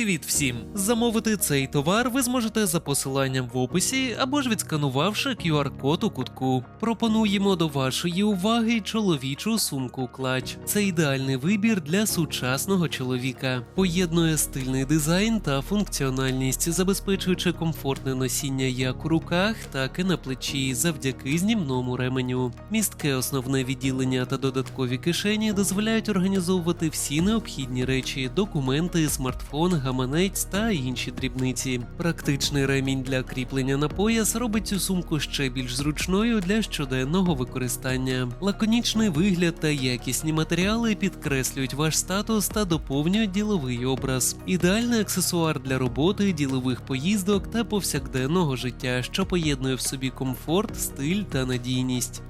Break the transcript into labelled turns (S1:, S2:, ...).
S1: Привіт всім! Замовити цей товар ви зможете за посиланням в описі або ж відсканувавши QR-код у кутку. Пропонуємо до вашої уваги чоловічу сумку клач. Це ідеальний вибір для сучасного чоловіка. Поєднує стильний дизайн та функціональність, забезпечуючи комфортне носіння як у руках, так і на плечі завдяки знімному ременю. Містке основне відділення та додаткові кишені дозволяють організовувати всі необхідні речі, документи, смартфон, гаманець та інші дрібниці. Практичний ремінь для кріплення на пояс робить цю сумку ще більш зручною для щоденного використання. Лаконічний вигляд та якісні матеріали підкреслюють ваш статус та доповнюють діловий образ. Ідеальний аксесуар для роботи, ділових поїздок та повсякденного життя, що поєднує в собі комфорт, стиль та надійність.